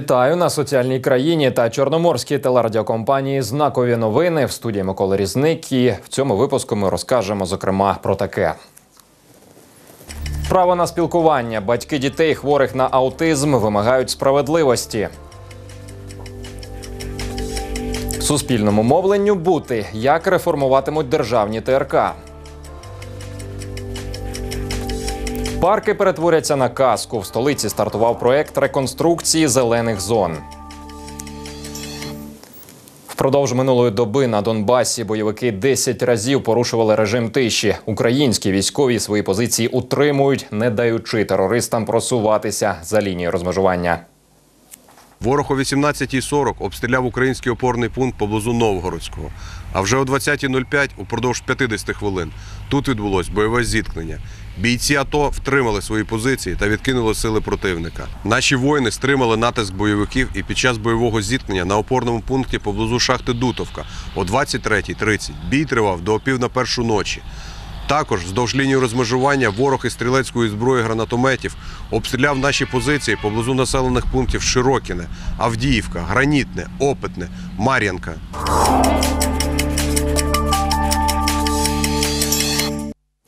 Вітаю на соціальній країні та чорноморській телерадіокомпанії Знакові новини в студії Микола Різник. І в цьому випуску ми розкажемо зокрема про таке. Право на спілкування. Батьки дітей, хворих на аутизм, вимагають справедливості. Суспільному мовленню бути. Як реформуватимуть державні ТРК. Парки перетворяться на казку. В столиці стартував проект реконструкції зелених зон. Впродовж минулої доби на Донбасі бойовики 10 разів порушували режим тиші. Українські військові свої позиції утримують, не даючи терористам просуватися за лінією розмежування. Ворог о 18.40 обстріляв український опорний пункт поблизу Новгородського. А вже о 20.05 упродовж 50 хвилин тут відбулось бойове зіткнення. Бійці АТО втримали свої позиції та відкинули сили противника. Наші воїни стримали натиск бойовиків і під час бойового зіткнення на опорному пункті поблизу шахти Дутовка о 23.30 бій тривав до опів на першу ночі. Також вздовж лінії розмежування ворог із стрілецької зброї гранатометів обстріляв наші позиції поблизу населених пунктів Широкіне, Авдіївка, Гранітне, Опитне, Мар'янка.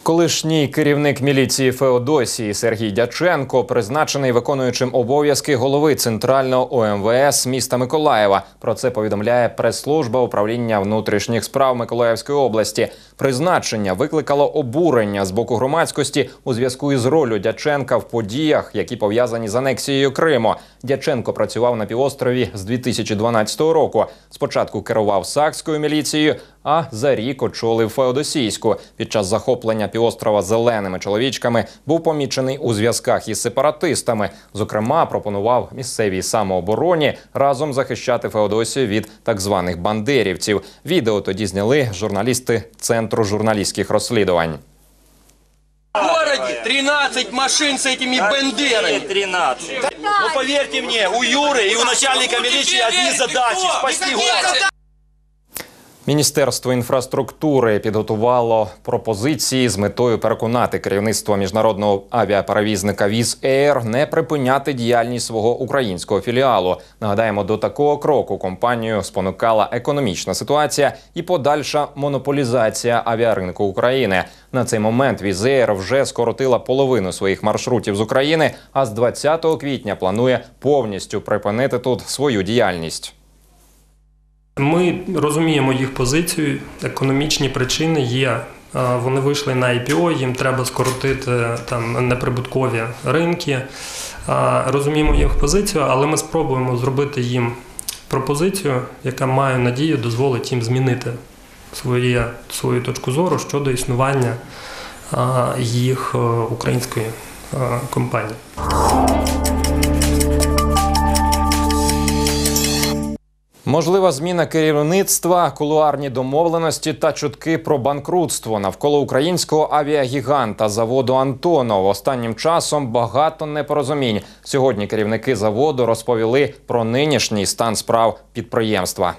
Колишній керівник міліції Феодосії Сергій Дяченко призначений виконуючим обов'язки голови центрального ОМВС міста Миколаєва. Про це повідомляє прес-служба управління внутрішніх справ Миколаївської області. Призначення викликало обурення з боку громадськості у зв'язку із ролью Дяченка в подіях, які пов'язані з анексією Криму. Дяченко працював на півострові з 2012 року. Спочатку керував сакською міліцією, а за рік очолив Феодосійську. Під час захоплення півострова зеленими чоловічками був помічений у зв'язках із сепаратистами. Зокрема, пропонував місцевій самообороні разом захищати Феодосію від так званих бандерівців. Відео тоді зняли журналісти Центру журналістських розслідувань. Городе 13 машин с этими бендерами. 13. Ну поверьте мне, у Юры и у начальника милиции одни задачи – спасти город. Міністерство інфраструктури підготувало пропозиції з метою переконати керівництво міжнародного авіаперевізника Віз Ейр не припиняти діяльність свого українського філіалу. Нагадаємо, до такого кроку компанію спонукала економічна ситуація і подальша монополізація авіаринку України. На цей момент Віз Ейр вже скоротила половину своїх маршрутів з України, а з 20 квітня планує повністю припинити тут свою діяльність. Ми розуміємо їх позицію. Економічні причини є. Е, Вони вийшли на IPO, їм треба скоротити там неприбуткові ринки. Е, Розуміємо їх позицію, але ми спробуємо зробити їм пропозицію, яка має надію дозволить їм змінити своє, свою точку зору щодо існування е, їх української компанії. Можлива зміна керівництва, кулуарні домовленості та чутки про банкрутство навколо українського авіагіганта заводу Антонов. Останнім часом багато непорозумінь. Сьогодні керівники заводу розповіли про нинішній стан справ підприємства.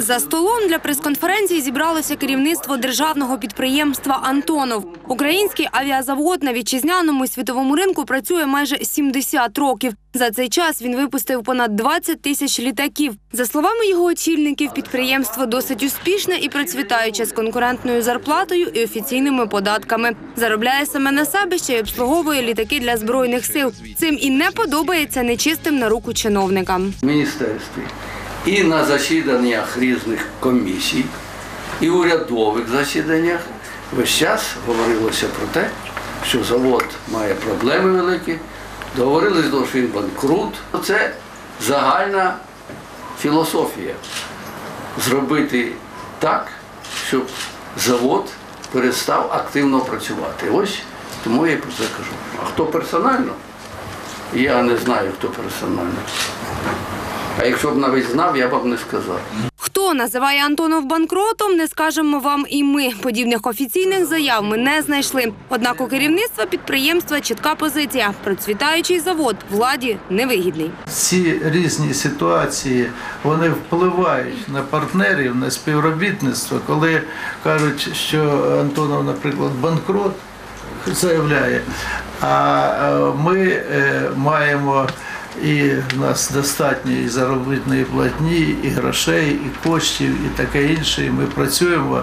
За столом для прес-конференції зібралося керівництво державного підприємства Антонов. Український авіазавод на вітчизняному і світовому ринку працює майже 70 років. За цей час він випустив понад 20 тисяч літаків. За словами його очільників, підприємство досить успішне і процвітаюче з конкурентною зарплатою і офіційними податками. Заробляє саме на себе ще й обслуговує літаки для збройних сил. Цим і не подобається нечистим на руку чиновникам. міністерстві і на засіданнях різних комісій, і урядових засіданнях весь час говорилося про те, що завод має проблеми великі, договорились, що він банкрут. Це загальна філософія зробити так, щоб завод перестав активно працювати. Ось тому я про це кажу. А хто персонально? Я не знаю, хто персонально. А якщо б навіть знав, я б вам не сказав. Хто називає Антонов банкротом, не скажемо вам і ми. Подібних офіційних заяв ми не знайшли. Однак у керівництва підприємства чітка позиція. Процвітаючий завод владі невигідний. ці різні ситуації вони впливають на партнерів, на співробітництво, коли кажуть, що Антонов, наприклад, банкрот заявляє, а е, ми е, маємо і в нас достатньо і заробітної платні, і грошей, і коштів, і таке інше. І ми працюємо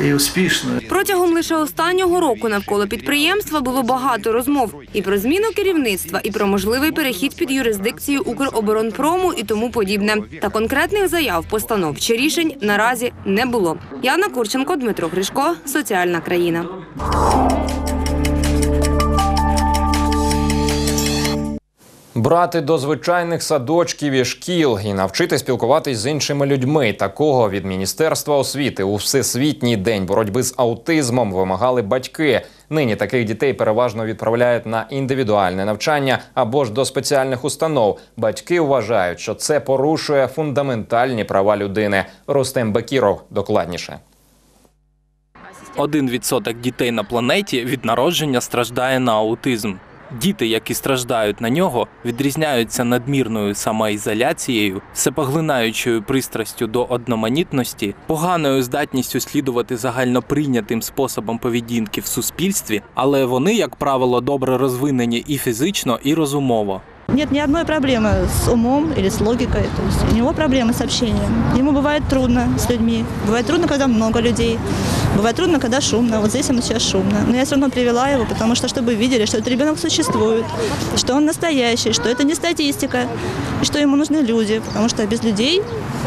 і успішно. Протягом лише останнього року навколо підприємства було багато розмов і про зміну керівництва, і про можливий перехід під юрисдикцію Укроборонпрому і тому подібне. Та конкретних заяв, постанов чи рішень наразі не було. Яна Курченко, Дмитро Гришко, соціальна країна. Брати до звичайних садочків і шкіл і навчити спілкуватись з іншими людьми. Такого від міністерства освіти у всесвітній день боротьби з аутизмом вимагали батьки. Нині таких дітей переважно відправляють на індивідуальне навчання або ж до спеціальних установ. Батьки вважають, що це порушує фундаментальні права людини. Рустем Бекіров докладніше. Один відсоток дітей на планеті від народження страждає на аутизм. Діти, які страждають на нього, відрізняються надмірною самоізоляцією, всепоглинаючою пристрастю до одноманітності, поганою здатністю слідувати загальноприйнятим способом поведінки в суспільстві, але вони, як правило, добре розвинені і фізично, і розумово Нет ни одной проблемы с умом или с логикой. То есть у него проблемы с общением. Ему бывает трудно с людьми. Бывает трудно, когда много людей. Бывает трудно, когда шумно. Вот здесь ему сейчас шумно. Но я все равно привела его, потому что, чтобы видели, что этот ребенок существует, что он настоящий, что это не статистика, и что ему нужны люди, потому что без людей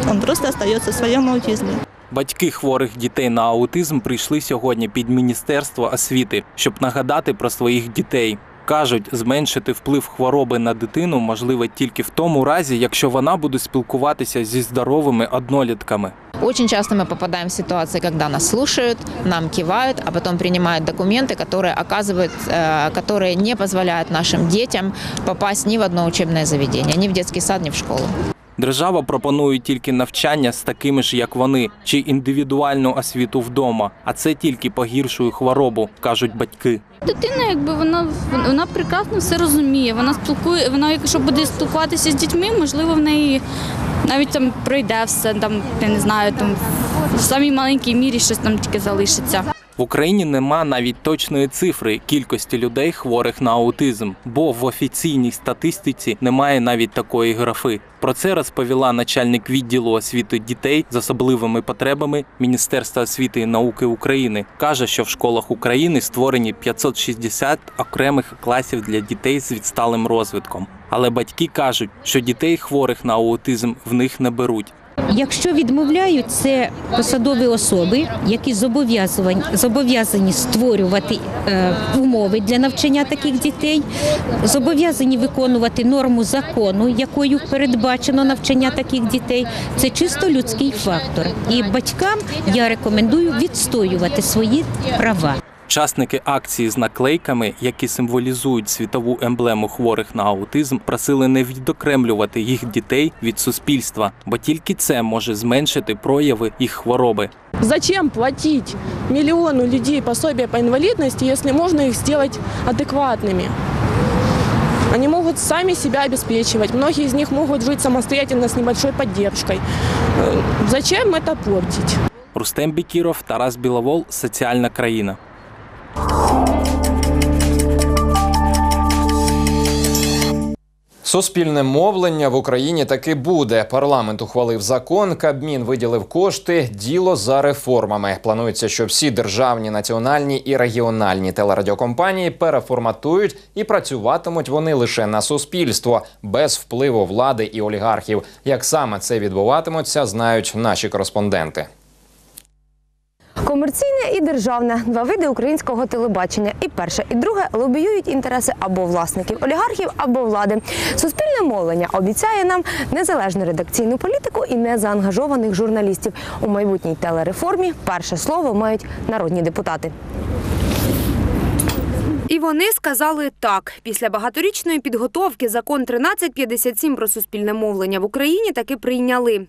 он просто остается в своем аутизме. Батьки хворих дітей на аутизм прийшли сьогодні під міністерство освіти, щоб нагадати про своїх дітей. Кажуть, зменшити вплив хвороби на дитину можливо тільки в тому разі, якщо вона буде спілкуватися зі здоровими однолітками. Очень часто мы попадаем в ситуации, когда нас слушают, нам кивают, а потом принимают документы, которые оказывают, э, которые не позволяют нашим детям попасть ни в одно учебное заведение, ни в детский сад, ни в школу. Держава пропонує тільки навчання з такими ж, як вони, чи індивідуальну освіту вдома, а це тільки погіршує хворобу, кажуть батьки. Дитина, якби вона вона прекрасно все розуміє. Вона спілкує, вона, якщо буде спілкуватися з дітьми, можливо, в неї навіть там пройде все, там я не знаю, там в самій маленькій мірі щось там тільки залишиться. В Україні нема навіть точної цифри кількості людей хворих на аутизм, бо в офіційній статистиці немає навіть такої графи. Про це розповіла начальник відділу освіти дітей з особливими потребами Міністерства освіти і науки України. каже, що в школах України створені 560 окремих класів для дітей з відсталим розвитком. Але батьки кажуть, що дітей хворих на аутизм в них не беруть. Якщо відмовляють, це посадові особи, які зобов'язані зобов'язані створювати е, умови для навчання таких дітей, зобов'язані виконувати норму закону, якою передбачено навчання таких дітей. Це чисто людський фактор. І батькам я рекомендую відстоювати свої права. Учасники акції з наклейками, які символізують світову емблему хворих на аутизм, просили не відокремлювати їх дітей від суспільства, бо тільки це може зменшити прояви їх хвороби. Зачем платить миллиону людей пособие по инвалидности, если можно их сделать адекватными? Они могут сами себя обеспечивать. Многие из них могут жить самостоятельно с небольшой поддержкой. Э, Зачем это портить? Рустем Бікіров, Тарас Біловол, соціальна країна. Суспільне мовлення в Україні таки буде. Парламент ухвалив закон, Кабмін виділив кошти. Діло за реформами. Планується, що всі державні, національні і регіональні телерадіокомпанії переформатують і працюватимуть вони лише на суспільство без впливу влади і олігархів. Як саме це відбуватиметься, знають наші кореспонденти. Комерційне і державне два види українського телебачення. І перше, і друге лобіюють інтереси або власників олігархів, або влади. Суспільне мовлення обіцяє нам незалежну редакційну політику і незаангажованих журналістів. У майбутній телереформі перше слово мають народні депутати. І вони сказали так. Після багаторічної підготовки закон 1357 про суспільне мовлення в Україні таки прийняли.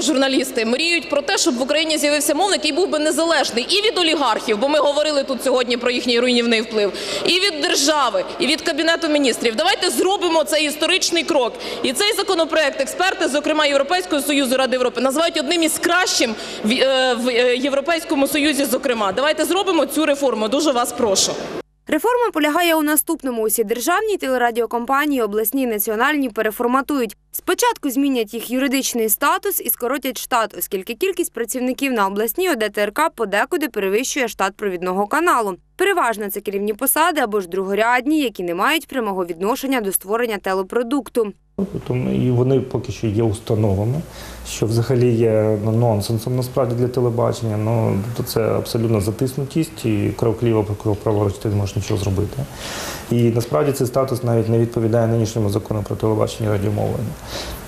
Років журналісти мріють про те, щоб в Україні з'явився мовник, який був би незалежний і від олігархів, бо ми говорили тут сьогодні про їхній руйнівний вплив, і від держави, і від кабінету міністрів. Давайте зробимо цей історичний крок. І цей законопроект експерти, зокрема Європейського союзу Ради Європи, називають одним із кращим в, е, е, Європейському Союзі. Зокрема, давайте зробимо цю реформу. Дуже вас прошу. Реформа полягає у наступному: усі державні телерадіокомпанії, обласні національні переформатують. Спочатку змінять їх юридичний статус і скоротять штат, оскільки кількість працівників на обласній ОДТРК подекуди перевищує штат провідного каналу. Переважно це керівні посади або ж другорядні, які не мають прямого відношення до створення телепродукту. Тому і вони поки що є установами, що взагалі є ну, нонсенсом насправді для телебачення. Ну то це абсолютно затиснутість і крок ліво, крок праворуч ти не можеш нічого зробити. І насправді цей статус навіть не відповідає нинішньому закону про телебачення і радіомовлення.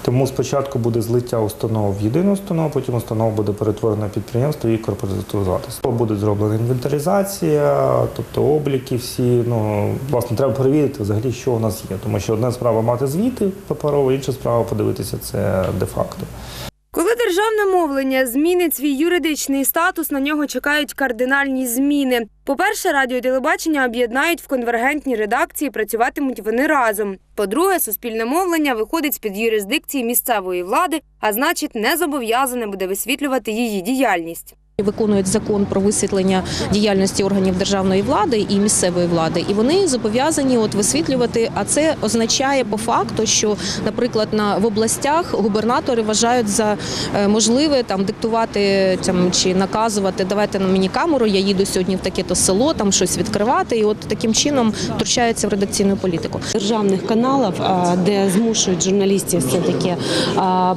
Тому спочатку буде злиття установ в єдину установу, потім установа буде перетворена підприємство і корпоратизуватися. Буде зроблена інвентаризація, тобто обліки всі. Ну власне треба перевірити взагалі, що у нас є. Тому що одна справа мати звіти паперово, інша справа подивитися це де-факто. Коли державне мовлення змінить свій юридичний статус, на нього чекають кардинальні зміни. По-перше, радіо і телебачення об'єднають в конвергентні редакції, працюватимуть вони разом. По-друге, суспільне мовлення виходить з під юрисдикції місцевої влади, а значить, не зобов'язане буде висвітлювати її діяльність. Виконують закон про висвітлення діяльності органів державної влади і місцевої влади, і вони зобов'язані от висвітлювати. А це означає по факту, що, наприклад, на в областях губернатори вважають за е, можливе там диктувати там чи наказувати давайте на мені камеру. Я їду сьогодні в таке-то село, там щось відкривати, і от таким чином втручаються в редакційну політику. державних каналів, де змушують журналістів все таки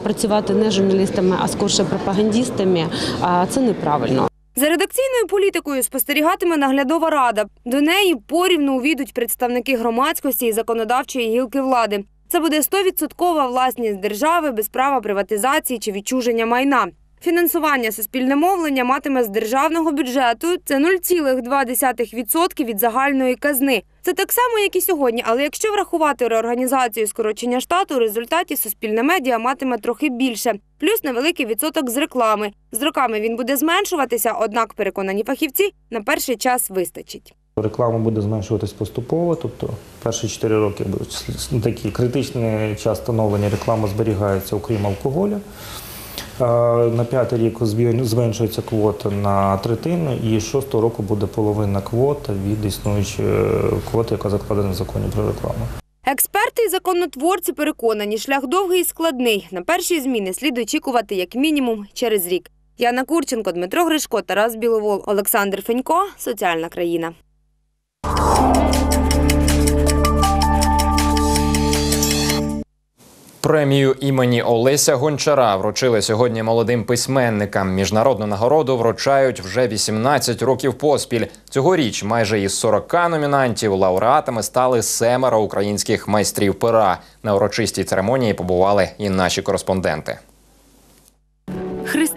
працювати не журналістами, а скорше пропагандистами. а, Це неправильно. За редакційною політикою спостерігатиме наглядова рада. До неї порівну увійдуть представники громадськості і законодавчої гілки влади. Це буде 100% власність держави без права приватизації чи відчуження майна. Фінансування суспільне мовлення матиме з державного бюджету. Це 0,2% від загальної казни. Це так само, як і сьогодні. Але якщо врахувати реорганізацію скорочення штату, у результаті суспільне медіа матиме трохи більше, плюс невеликий відсоток з реклами. З роками він буде зменшуватися, однак переконані фахівці на перший час вистачить. Реклама буде зменшуватись поступово, тобто перші 4 роки такий критичний час становлення реклами зберігається, окрім алкоголю. Е, На п'ятий рік зменшується квота на третину, і шостого року буде половина квота від існуючої квоти, яка закладена в законі про рекламу. Експерти і законотворці переконані, шлях довгий і складний. На перші зміни слід очікувати як мінімум через рік. Яна Курченко, Дмитро Гришко, Тарас Біловол, Олександр Фенько. Соціальна країна. Премію імені Олеся Гончара вручили сьогодні молодим письменникам. Міжнародну нагороду вручають вже 18 років поспіль. Цьогоріч майже із 40 номінантів лауреатами стали семеро українських майстрів пера. На урочистій церемонії побували і наші кореспонденти.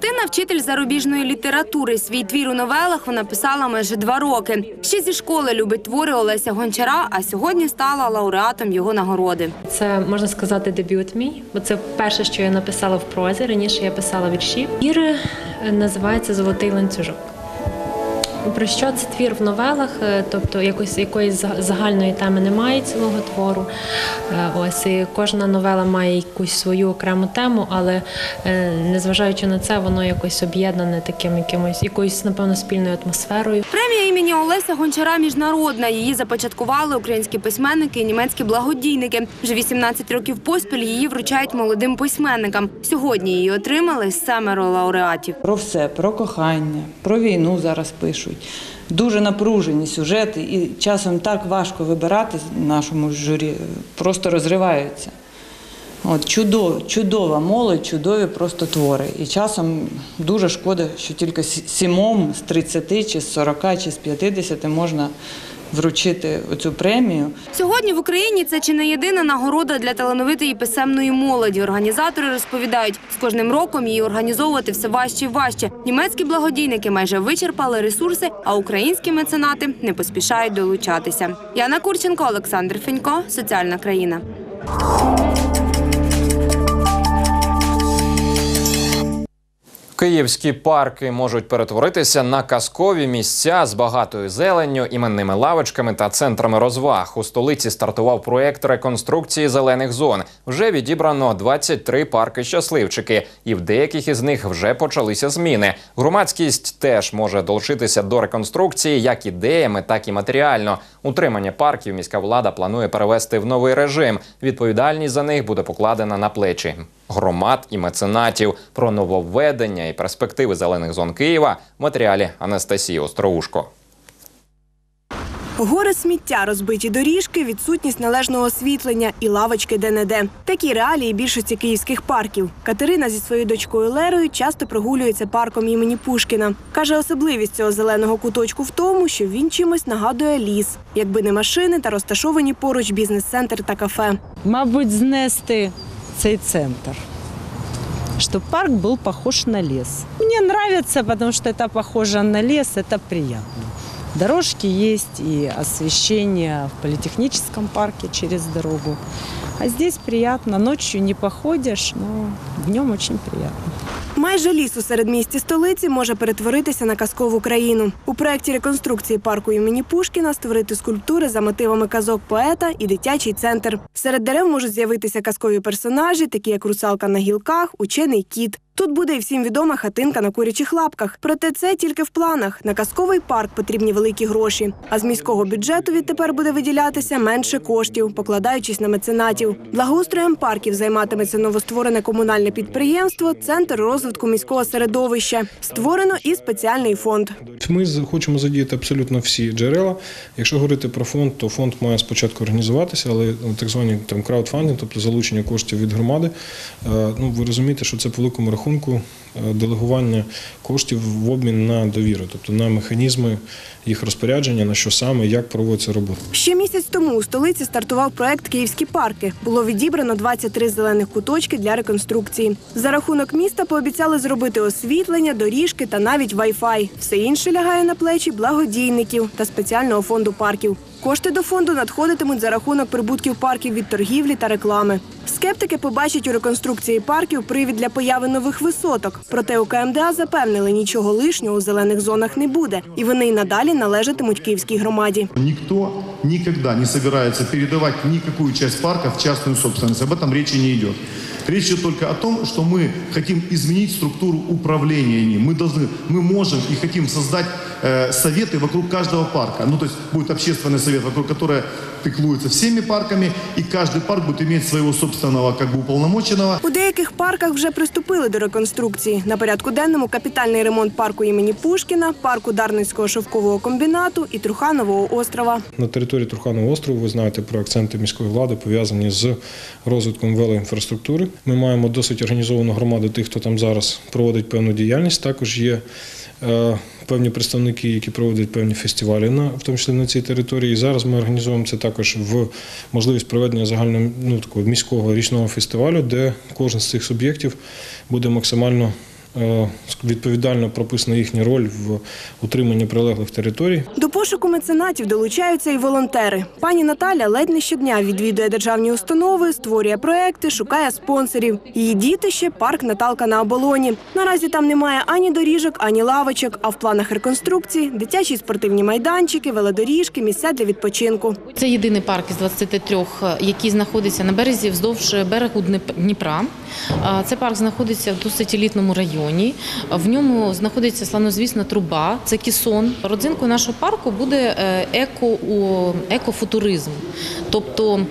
Христина вчитель зарубіжної літератури. Свій твір у новелах вона писала майже два роки. Ще зі школи любить твори Олеся Гончара, а сьогодні стала лауреатом його нагороди. Це можна сказати дебют мій, бо це перше, що я написала в прозі. Раніше я писала вірші. Твір е, називається Золотий ланцюжок. Про що це твір в новелах? Е, Тобто якоїсь якоїсь загальної теми немає цілого твору. Е, Ось і кожна новела має якусь свою окрему тему, але е, незважаючи на це, воно якось об'єднане таким якимось якоюсь, напевно, спільною атмосферою. Премія імені Олеся Гончара міжнародна. Її започаткували українські письменники і німецькі благодійники. Вже 18 років поспіль її вручають молодим письменникам. Сьогодні її отримали семеро лауреатів. Про все, про кохання, про війну зараз пишуть. Дуже напружені сюжети, і часом так важко вибирати нашому журі, просто розриваються. От, чудов, чудова молодь, чудові просто твори. І часом дуже шкода, що тільки сімом з 30 чи з 40 чи з 50 можна вручити оцю премію. Сьогодні в Україні це чи не єдина нагорода для талановитої писемної молоді. Організатори розповідають, з кожним роком її організовувати все важче і важче. Німецькі благодійники майже вичерпали ресурси, а українські меценати не поспішають долучатися. Яна Курченко, Олександр Фенько, соціальна країна. Київські парки можуть перетворитися на казкові місця з багатою зеленню, іменними лавочками та центрами розваг. У столиці стартував проєкт реконструкції зелених зон. Вже відібрано 23 парки щасливчики, і в деяких із них вже почалися зміни. Громадськість теж може долучитися до реконструкції як ідеями, так і матеріально. Утримання парків міська влада планує перевести в новий режим. Відповідальність за них буде покладена на плечі громад і меценатів. Про нововведення і перспективи зелених зон Києва в матеріалі Анастасії Остроушко. Гори сміття, розбиті доріжки, відсутність належного освітлення і лавочки де-не-де. Такі реалії більшості київських парків. Катерина зі своєю дочкою Лерою часто прогулюється парком імені Пушкіна. Каже, особливість цього зеленого куточку в тому, що він чимось нагадує ліс, якби не машини та розташовані поруч бізнес-центр та кафе. Мабуть, знести цей центр. Чтобы парк был похож на лес. Мне нравится, потому что это похоже на лес, это приятно. Дорожки есть и освещение в политехническом парке через дорогу. А здесь приятно. Ночью не походишь, но днем очень приятно. Майже ліс у середмісті столиці може перетворитися на казкову країну. У проєкті реконструкції парку імені Пушкіна створити скульптури за мотивами казок поета і дитячий центр. Серед дерев можуть з'явитися казкові персонажі, такі як русалка на гілках, учений кіт. Тут буде і всім відома хатинка на курячих лапках. Проте це тільки в планах. На казковий парк потрібні великі гроші. А з міського бюджету відтепер буде виділятися менше коштів, покладаючись на меценатів. Благоустроєм парків займатиметься новостворене комунальне підприємство Центр розвитку міського середовища. Створено і спеціальний фонд. Ми хочемо задіяти абсолютно всі джерела. Якщо говорити про фонд, то фонд має спочатку організуватися, але ну, так звані там краудфандинг, тобто залучення коштів від громади. е, Ну ви розумієте, що це по великому рахунку е, делегування коштів в обмін на довіру, тобто на механізми їх розпорядження, на що саме, як проводиться робота. Ще місяць тому у столиці стартував проект Київські парки. Було відібрано 23 зелених куточки для реконструкції. За рахунок міста пообіцяли зробити освітлення, доріжки та навіть вай-фай. Все інше лягає на плечі благодійників та спеціального фонду парків. Кошти до фонду надходитимуть за рахунок прибутків парків від торгівлі та реклами. Скептики побачать у реконструкції парків привід для появи нових висоток. Проте у КМДА запевнили, нічого лишнього у зелених зонах не буде, і вони й надалі належатимуть київській громаді. Никто никогда не собирается передавать никакую часть парка в частную собственность. Об этом речи не идет. Речь идет только о том, что мы хотим изменить структуру управления ним. Мы должны, мы можем и хотим создать э, советы вокруг каждого парка. Ну, то есть будет общественный совет, вокруг которого пеклуется всеми парками, и каждый парк будет иметь своего собственного как бы уполномоченного. У деяких парках вже приступили до реконструкції. На порядку денному капітальний ремонт парку імені Пушкіна, парку Дарницького шовкового комбінату і Труханового острова. На території Труханового острову ви знаєте про акценти міської влади пов'язані з розвитком велоінфраструктури. Ми маємо досить організовану громаду тих, хто там зараз проводить певну діяльність. Також є е, певні представники, які проводять певні фестивалі, на в тому числі на цій території. І зараз ми організовуємо це також в можливість проведення загального ну, такого міського річного фестивалю, де кожен з цих суб'єктів буде максимально. Е, Відповідально прописана їхня роль в утриманні прилеглих територій. До пошуку меценатів долучаються і волонтери. Пані Наталя ледь не щодня відвідує державні установи, створює проекти, шукає спонсорів. Її дітище парк Наталка на оболоні. Наразі там немає ані доріжок, ані лавочок. А в планах реконструкції дитячі спортивні майданчики, велодоріжки, місця для відпочинку. Це єдиний парк із 23, який знаходиться на березі вздовж берегу Дніпра. Це парк знаходиться в досить елітному районі. В ньому знаходиться славнозвісна труба, це кісон. Родзинкою нашого парку буде е, еко, екофутуризм. Тобто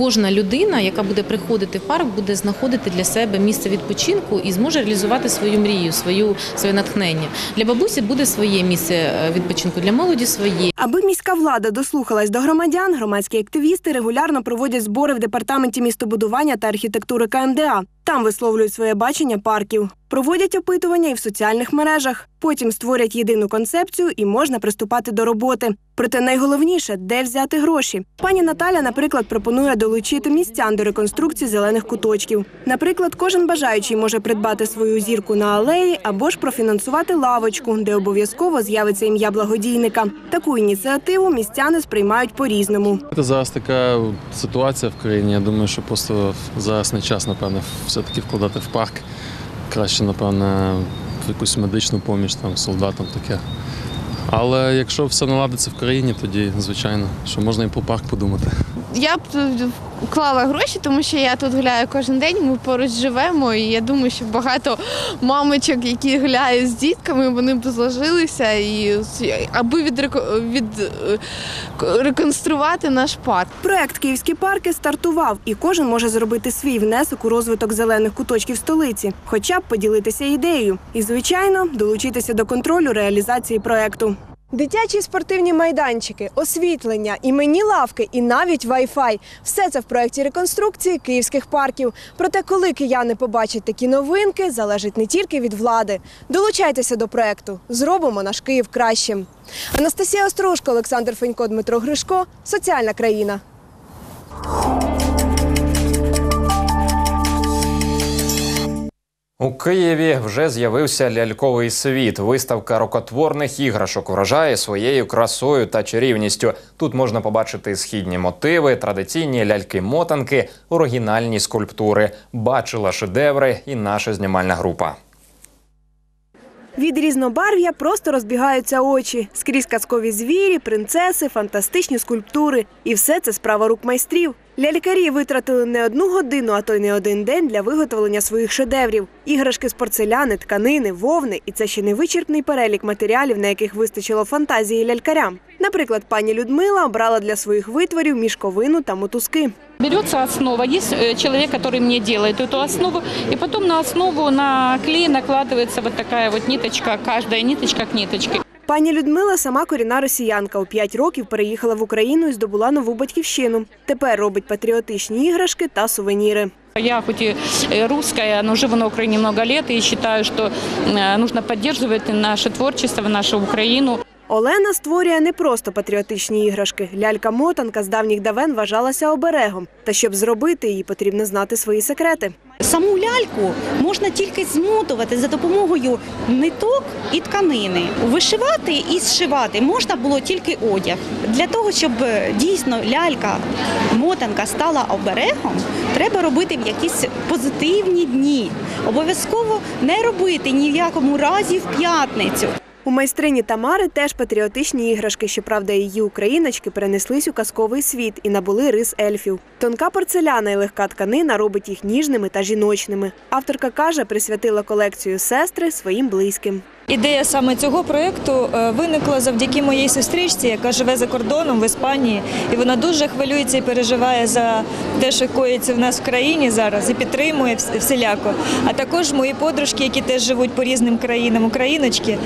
Кожна людина, яка буде приходити в парк, буде знаходити для себе місце відпочинку і зможе реалізувати свою мрію, свою своє натхнення. Для бабусі буде своє місце е, відпочинку, для молоді своє. Аби міська влада дослухалась до громадян, громадські активісти регулярно проводять збори в департаменті містобудування та архітектури КМДА. Там висловлюють своє бачення парків. Проводять опитування і в соціальних мережах. Потім створять єдину концепцію і можна приступати до роботи. Проте найголовніше, де взяти гроші. Пані Наталя, наприклад, пропонує долучити містян до реконструкції зелених куточків. Наприклад, кожен бажаючий може придбати свою зірку на алеї або ж профінансувати лавочку, де обов'язково з'явиться ім'я благодійника. Таку ініціативу містяни сприймають по-різному. Зараз така ситуація в країні. Я думаю, що просто зараз не час, напевно, все-таки вкладати в парк. краще, напевне, в якусь медичну поміч там, солдатам таке. Але якщо все наладиться в країні, тоді, звичайно, що можна і про парк подумати. Я б вклала гроші, тому що я тут гуляю кожен день. Ми поруч живемо, і я думаю, що багато мамочок, які гуляють з дітками, вони б зложилися і аби відреко- від, е, реконструвати наш парк. Проект Київські парки стартував, і кожен може зробити свій внесок у розвиток зелених куточків столиці, хоча б поділитися ідеєю. І, звичайно, долучитися до контролю реалізації проекту. Дитячі спортивні майданчики, освітлення, іменні лавки і навіть Wi-Fi – все це в проєкті реконструкції київських парків. Проте, коли кияни побачать такі новинки, залежить не тільки від влади. Долучайтеся до проекту. Зробимо наш Київ кращим. Анастасія Острожко, Олександр Фенько, Дмитро Гришко. Соціальна країна. У Києві вже з'явився ляльковий світ. Виставка рукотворних іграшок вражає своєю красою та чарівністю. Тут можна побачити східні мотиви, традиційні ляльки-мотанки, оригінальні скульптури. Бачила шедеври і наша знімальна група. Від різнобарв'я просто розбігаються очі. Скрізь казкові звірі, принцеси, фантастичні скульптури. І все це справа рук майстрів. Лялькарі витратили не одну годину, а то й не один день для виготовлення своїх шедеврів. Іграшки з порцеляни, тканини, вовни. І це ще не вичерпний перелік матеріалів, на яких вистачило фантазії лялькарям. Наприклад, пані Людмила обрала для своїх витворів мішковину та мотузки. Берется основа, есть э, человек, который мне делает эту основу, и потом на основу на клей накладывается вот такая вот ниточка, каждая ниточка к ниточке. Пані Людмила сама корінна росіянка. У п'ять років переїхала в Україну і здобула нову батьківщину. Тепер робить патріотичні іграшки та сувеніри. Я хоть и э, русская, но живу на Украине много лет и считаю, что э, нужно поддерживать наше творчество, нашу Украину. Олена створює не просто патріотичні іграшки. Лялька-мотанка з давніх давен вважалася оберегом. Та щоб зробити її, потрібно знати свої секрети. Саму ляльку можна тільки змотувати за допомогою ниток і тканини. Вишивати і зшивати можна було тільки одяг. Для того, щоб е, дійсно лялька, мотанка стала оберегом, треба робити в якісь позитивні дні. Обов'язково не робити ні в якому разі в п'ятницю. У майстрині Тамари теж патріотичні іграшки. Щоправда, її україночки перенеслись у казковий світ і набули рис ельфів. Тонка порцеляна і легка тканина робить їх ніжними та жіночними. Авторка каже, присвятила колекцію сестри своїм близьким. Ідея саме цього проєкту е, виникла завдяки моїй сестричці, яка живе за кордоном в Іспанії, і вона дуже хвилюється і переживає за те, що коїться в нас в країні зараз, і підтримує вс- всіляко. А також мої подружки, які теж живуть по різним країнам, україночки,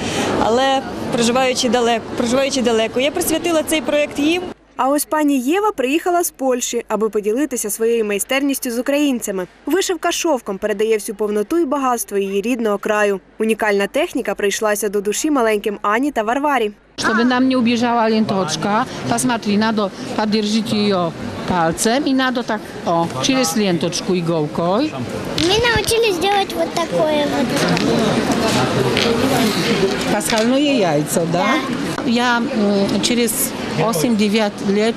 але проживаючи далеко, проживаючи далеко. Я присвятила цей проєкт їм. А ось пані Єва приїхала з Польщі, аби поділитися своєю майстерністю з українцями. Вишивка шовком передає всю повноту і багатство її рідного краю. Унікальна техніка прийшлася до душі маленьким Ані та Варварі. Чтобы нам не убежала ленточка, посмотри, надо подержать ее пальцем и надо так, о, через ленточку иголкой. Мы научились делать вот такое вот. Пасхальные яйца, да? Я через 8-9 лет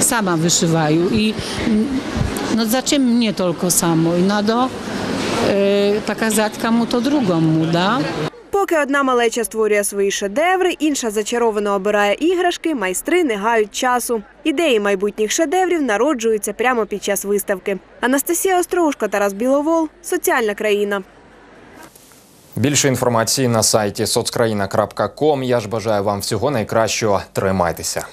сама вышиваю. И м, ну, зачем мне только самой? Надо э, показать кому-то другому, да? Поки одна малеча створює свої шедеври, інша зачаровано обирає іграшки, майстри не гають часу. Ідеї майбутніх шедеврів народжуються прямо під час виставки. Анастасія Острожко, Тарас Біловол. Соціальна країна. Більше інформації на сайті соцкраїна.ком. Я ж бажаю вам всього найкращого. Тримайтеся.